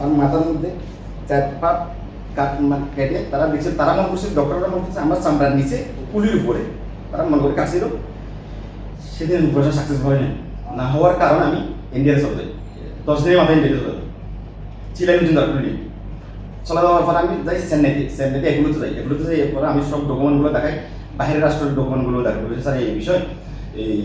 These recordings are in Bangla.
আমার মাথার মধ্যে চার পাট কাট মানে কেটে তারা দেখছে তারা মনে করছে ডক্টররা মনে করছে, আমার চামড়ার নিচে, পুলির উপরে। তারা মনে করে কাটছিল সেদিন অপারেশন সাকসেস হয় না না হওয়ার কারণ আমি ইন্ডিয়াতে চলে যাই দশ দিনের মাথায় ইন্ডিয়াতে চলে চিলাই মিটিং ডক্টর নিয়ে চলে যাওয়ার পর আমি যাই চেন্নাইতে চেন্নাইতে এগুলোতে যাই। এগুলোতে যাই এরপরে আমি সব ডকুমেন্টগুলো দেখাই। বাইরের রাষ্ট্রের ডকুমেন্টগুলো দেখাই। স্যার, এই বিষয়, এই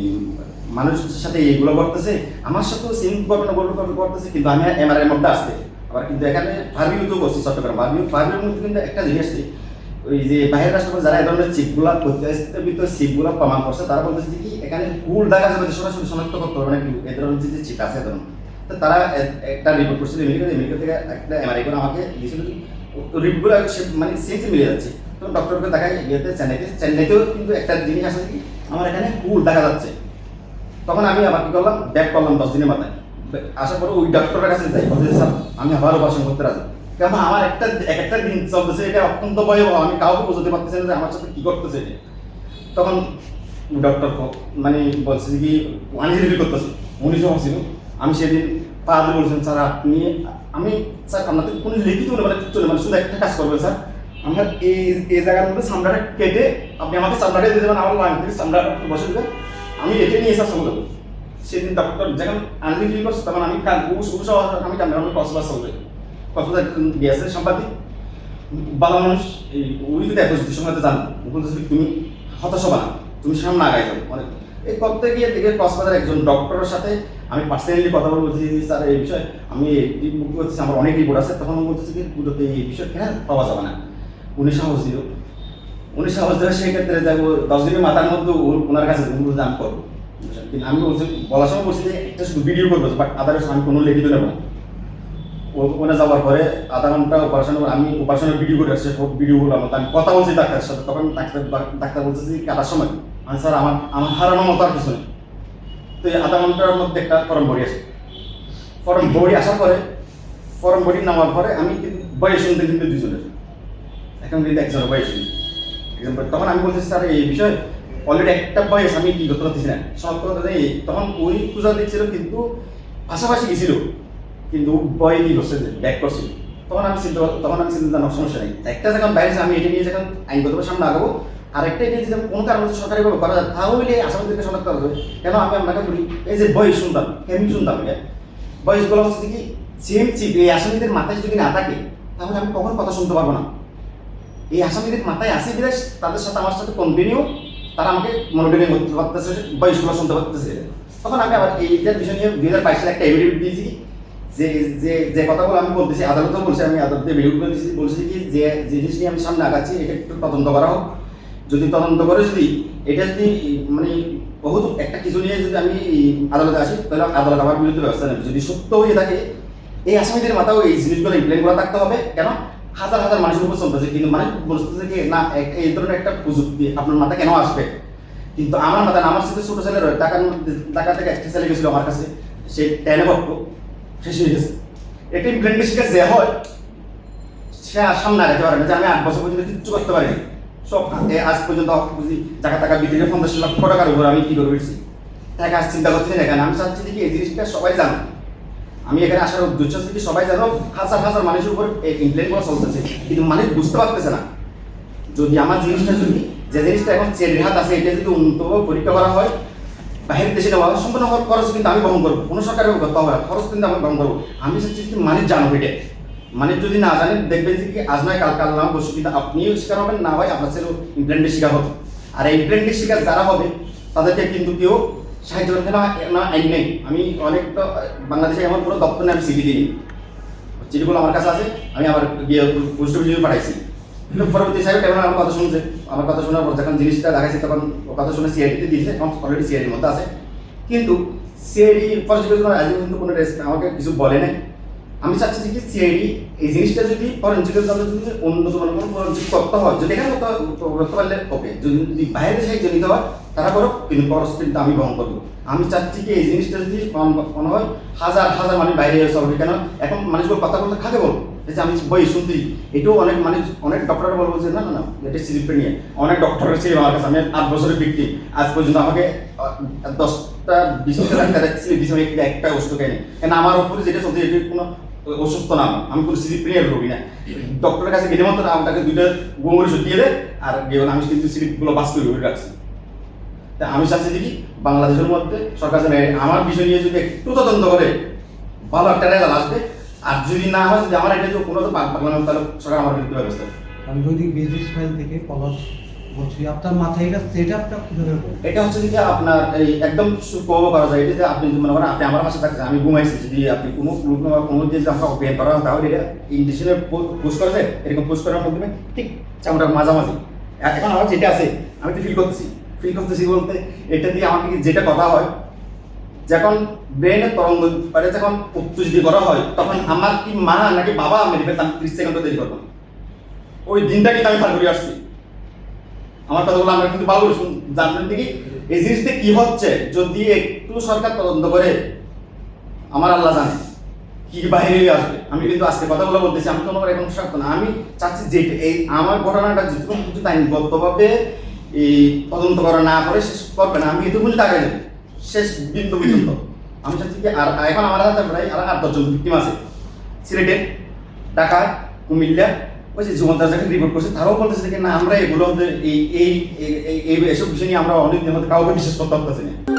মানুষের সাথে এইগুলো করতেছে আমার সাথেও সেম ঘটনা করতেছে কিন্তু আমি এমআরআই মধ্যে আসতে আবার কিন্তু এখানে ফার্মিউতেও করছি চট্টগ্রাম। ফার্মিউ ফার্মিউর মধ্যে কিন্তু একটা জিনিস আছে। ওই যে বাইরের রাষ্ট্র যারা এই ধরনের চিপগুলা করতে ভিতরে চিপগুলা প্রমাণ করছে। তারা বলতেছে কি, এখানে ভুল দেখা যাবে সরাসরি শনাক্ত করতে পারবে না কি এই ধরনের যে চিপ আছে এই ধরনের তো তারা একটা রিপোর্ট করছিল আমেরিকা আমেরিকা থেকে একটা এমআরআই করে আমাকে দিয়েছিল কি রিপোর্টগুলো মানে সেম মিলে যাচ্ছে। তো ডক্টরকে দেখাই, ইয়েতে চেন্নাইতে। চেন্নাইতেও কিন্তু একটা জিনিস আছে কি, আমার এখানে ভুল দেখা যাচ্ছে। তখন আমি আবার কি করলাম ব্যাক করলাম দশ দিনের মাথায়। আসার পরে ওই ডক্টরের কাছে যাই। বলতে স্যার, আমি আবার অপারেশন করতে রাজি। কেন আমার একটা এক একটা দিন চলতেছে, এটা অত্যন্ত ভয়াবহ। আমি কাউকে বোঝাতে পারতেছি না যে আমার সাথে কি করতেছে তখন ডক্টর মানে বলছে কি আনইজিলি করতেছে। উনি যখন ছিল, আমি সেদিন পা দিয়ে বলছেন স্যার, আপনি আমি, স্যার আপনাদের কোনো লিখিত মানে চলে মানে শুধু একটা কাজ করবেন, স্যার। আমরা এই এই জায়গার মধ্যে চামড়াটা কেটে আপনি আমাকে চামড়াটা দিয়ে দেবেন, আমার লাইন থেকে চামড়াটা বসে দেবেন। আমি এটা নিয়ে, স্যার, চলে সেদিন ডক্টর যখন আনলি ফিল করছে তখন আমি কাল বহু আমি আমি কসবাস চলবে। কসবাস গিয়েছে সাংবাদিক, ভালো মানুষ, এই ওই যদি একশো সময়তে জানো বলতেছে তুমি হতাশ হবা না, তুমি সামনে আগাই যাও। অনেক এই করতে গিয়ে দেখে কক্সবাজার একজন ডক্টরের সাথে আমি পার্সোনালি কথা বলে বলছি স্যার, এই বিষয়ে আমি বুক করতেছি, আমার অনেক রিপোর্ট আছে, তখন বলতেছি যে পুরোতে এই বিষয় কেন পাওয়া যাবে না? উনি সাহস দিল। উনি সাহস দিলে সেই ক্ষেত্রে যাব দশ দিনের মাথার মধ্যে ওনার কাছে উনি আমি করব। কিন্তু আমি বলছি, বলার সময় বলছি যে একটা শুধু ভিডিও করব বাট আদারস আমি কোনো লিখিত নেব না। ওখানে যাওয়ার পরে আধা ঘণ্টা অপারেশন আমি অপারেশনের ভিডিও করে আসছি, সব ভিডিও করলাম আমি কথা বলছি ডাক্তারের সাথে, তখন ডাক্তার ডাক্তার বলছে যে কাটার সময়। আমি স্যার, আমার আমার হারানোর মতো আর কিছু তো এই আধা ঘণ্টার মধ্যে একটা ফর্ম ভরি আসে। ফর্ম ভরি আসার পরে, ফর্ম ভরি নামার পরে আমি কিন্তু বয়স শুনতে কিন্তু দুজনের। এখন কিন্তু একজনের বয়স শুনি তখন আমি বলছি, স্যার, এই বিষয় অলরেডি একটা বয়স আমি কি করতে পারতেছি না। সব কথা তখন ওই পূজা দিচ্ছিল কিন্তু পাশাপাশি গেছিল। কিন্তু বয় কি করছে ব্যাক করছিল তখন আমি চিন্তা তখন আমি চিন্তা না সমস্যা নেই। একটা যখন বাইরে আমি এটা নিয়ে যখন আইনগতভাবে সামনে আগাবো আর একটা এটা যদি কোনো কারণে সরকারিভাবে করা যায়, তাহলে আসামিদেরকে শনাক্ত করা যাবে। কেন আমি আপনাকে বলি, এই যে বয়স শুনতাম কেমনি শুনতাম এটা? বয়সগুলো হচ্ছে কি সেম চিপ এই আসামিদের মাথায় যদি না থাকে, তাহলে আমি কখনো কথা শুনতে পারব না। এই আসামিদের মাথায় আসে বিদেশ, তাদের সাথে আমার সাথে কন্টিনিউ তারা আমাকে মনিটরিং করতে পারতেছে বয়সগুলো শুনতে পারতেছে তখন আমি আবার এইটার বিষয় নিয়ে দুই হাজার বাইশ সালে একটা এভিডেভিট দিয়েছি যে যে যে কথাগুলো আমি বলতেছি, আদালতেও বলছি, আমি আদালতে ভিডিও করে দিয়েছি, বলছি কি যে যে জিনিস নিয়ে আমি সামনে আগাচ্ছি, এটা একটু তদন্ত করা হোক। যদি তদন্ত করে যদি, এটা যদি মানে বহুত একটা কিছু নিয়ে যদি আমি আদালতে আসি, তাহলে আদালত আমার বিরুদ্ধে ব্যবস্থা নেবে। যদি সত্য হয়ে থাকে, এই আসামিদের মাথাও এই জিনিসগুলো ইমপ্লেন করা থাকতে হবে। কেন? হাজার হাজার মানুষের উপর চলতেছে, কিন্তু মানে বলতেছে কি, না এই ধরনের একটা প্রযুক্তি আপনার মাথা কেন আসবে? কিন্তু আমার মাথা আমার সাথে ছোট ছেলে টাকার টাকা থেকে একটা ছেলে গেছিল আমার কাছে, সে টেনে ভক্ত শেষ হয়ে গেছে। একটা ইমপ্লেন্টেশন যে হয়, সে আর সামনে আগাতে পারে না, যে আমি আট বছর পর্যন্ত কিচ্ছু করতে পারিনি। সব আজ পর্যন্ত বুঝি টাকা টাকা বিক্রি করে পঞ্চাশ লক্ষ টাকার উপর আমি কি করে পেরেছি টাকা চিন্তা করতেছি না এখানে আমি চাচ্ছি যে এই জিনিসটা সবাই জানো আমি এখানে আসার উদ্দেশ্য হচ্ছে সবাই জানো হাজার হাজার মানুষের উপর এই ইমপ্লেন করা চলতেছে। কিন্তু মানুষ বুঝতে পারতেছে না। যদি আমার জিনিসটা যদি যে জিনিসটা এখন চেরির হাত আছে, এটা যদি উন্নত পরীক্ষা করা হয় বাহির দেশে নেওয়া সম্পূর্ণ খরচ- কিন্তু আমি বহন করব। কোনো সরকারের করতে হবে খরচ কিন্তু আমি বহন করব। আমি চাচ্ছি কি মানুষ জানো এটা। মানে যদি না জানেন দেখবেন যে কি আজ নয় কাল কাল নাম বসে কিন্তু আপনিও শিকার হবেন, না হয় আপনার ছেলেও ইমপ্লেন্টের শিকার হবে। আর এই শিকার যারা হবে, তাদেরকে কিন্তু কেউ সাহায্য করতে না না আইন নেই আমি অনেক তো বাংলাদেশে এমন কোনো দপ্তর নেই, আমি সিটি দিই চিঠিগুলো আমার কাছে আছে, আমি আবার গিয়ে পোস্ট অফিসে পাঠাইছি। কিন্তু পরবর্তী সাহেব কেমন আমার কথা শুনছে। আমার কথা শোনার পর যখন জিনিসটা দেখাইছে, তখন ও কথা শুনে সিআইডিতে দিয়েছে, এখন অলরেডি সিআইডির মধ্যে আছে। কিন্তু সিআইডি পর্যবেক্ষণ আজ কিন্তু কোনো রেস্ট আমাকে কিছু বলে নাই। আমি চাচ্ছি যে কি সিআইডি এই জিনিসটা যদি ফরেন্সিকের জন্য যদি উন্নত মানের কোনো ফরেন্সিক করতে হয় যদি এখানে করতে পারলে ওকে যদি যদি বাইরে সাহায্য নিতে হয় তারা করো কিন্তু কিন্তু আমি বহন করব। আমি চাচ্ছি কি এই জিনিসটা যদি মনে হয় হাজার হাজার মানুষ বাইরে হবে কেন? এখন মানুষগুলো কথা বলতে খাকে বলব? যে আমি বই শুনতেই এটাও অনেক মানুষ অনেক ডক্টর বলব যে না না না এটা সিরিপে নিয়ে। অনেক ডক্টর ছিল আমার কাছে আমি আট বছরের ব্যক্তি আজ পর্যন্ত আমাকে আহ, দশটা বিশটা ডাক্তার ছিল বিশ একটা ওষুধ খাইনি কেন আমার উপরে যেটা চলছে, এটা কোনো অসুস্থ না আমি। কোনো স্লিপ নিয়ে রোগী না। ডক্টরের কাছে গেলে মাত্র আমাকে দুইটা গোমরি দিয়ে দেয় আর গিয়ে আমি কিন্তু স্লিপগুলো বাস করে, ওই রাখছি। তা আমি চাচ্ছি কি, বাংলাদেশের মধ্যে সরকার আমার বিষয় নিয়ে যদি একটু তদন্ত করে, ভালো একটা রেজাল্ট আসবে। আর যদি না হয়, যদি আমার এটা যে কোনো তো পারলাম তাহলে সরকার আমার বিরুদ্ধে ব্যবস্থা আমি যদি বিজনেস ফাইল থেকে পলাশ আপনার মাথায় এটা এটা হচ্ছে আপনার এই একদম যায় এটা যে আপনি মনে করেন, আপনি আমার আমি ঘুমাইছি, যদি আপনি কোনো কোনো করা হয়, তাহলে এটা এরকম মাধ্যমে ঠিক মাঝামাঝি। এখন যেটা আছে, আমি তো ফিল ফিল করতেছি বলতে, এটা দিয়ে আমাকে যেটা কথা হয়, যখন ব্রেনের তরঙ্গ যখন উত্তেজিত করা হয়, তখন আমার কি মা নাকি বাবা আমি ত্রিশ সেকেন্ড দেরি করতাম ওই দিনটা কিন্তু আমি পার করে আসছি। আমার কথাগুলো আমরা কিন্তু ভালো জানবেন দেখি এই জিনিসটা কি হচ্ছে যদি একটু সরকার তদন্ত করে, আমার আল্লাহ জানে কি বাইরে আসবে। আমি কিন্তু আজকে কথাগুলো বলতেছি, আমি কোনো এখন স্বার্থ না। আমি চাচ্ছি যে এই আমার ঘটনাটা যেটুকু তাই আইনগতভাবে এই তদন্ত করা না করে শেষ করবে না। আমি এটুকুনি টাকা দেবো শেষ বিন্দু পর্যন্ত। আমি চাচ্ছি কি আর এখন আমার হাতে প্রায় আর আট দশজন ভিক্টিম আছে। সিলেটের ঢাকা, কুমিল্লা ওই যে জীবন দাস যখন রিপোর্ট করছে, তারাও বলতেছে যে না, আমরা এগুলো এই এই এসব বিষয় নিয়ে আমরা অনেক দিন কাউকে বিশ্বাস করতে পারতেছি না।